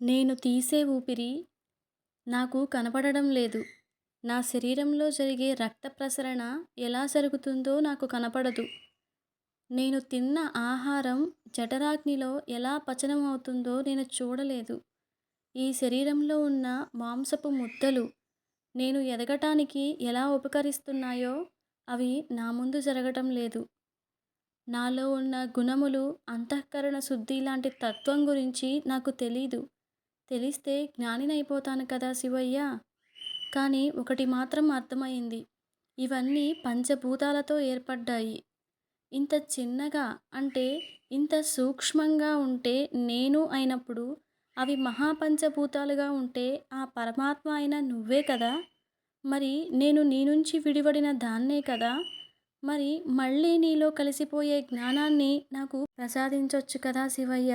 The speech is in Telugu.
నేను తీసే ఊపిరి నాకు కనపడడం లేదు. నా శరీరంలో జరిగే రక్త ప్రసరణ ఎలా జరుగుతుందో నాకు కనపడదు. నేను తిన్న ఆహారం జఠరాగ్నిలో ఎలా పచనం అవుతుందో నేను చూడలేదు. ఈ శరీరంలో ఉన్న మాంసపు ముద్దలు నేను ఎదగటానికి ఎలా ఉపకరిస్తున్నాయో అవి నా ముందు జరగటం లేదు. నాలో ఉన్న గుణములు, అంతఃకరణ శుద్ధి లాంటి తత్వం గురించి నాకు తెలీదు. తెలిస్తే జ్ఞానినైపోతాను కదా శివయ్య! కానీ ఒకటి మాత్రం అర్థమైంది ఇవన్నీ పంచభూతాలతో ఏర్పడ్డాయి. ఇంత చిన్నగా అంటే ఇంత సూక్ష్మంగా ఉంటే నేను అయినప్పుడు అవి మహాపంచభూతాలుగా ఉంటే ఆ పరమాత్మ అయిన నువ్వే కదా! మరి నేను నీ నుంచి విడివడిన దాన్నే కదా! మరి మళ్ళీ నీలో కలిసిపోయే జ్ఞానాన్ని నాకు ప్రసాదించొచ్చు కదా శివయ్య!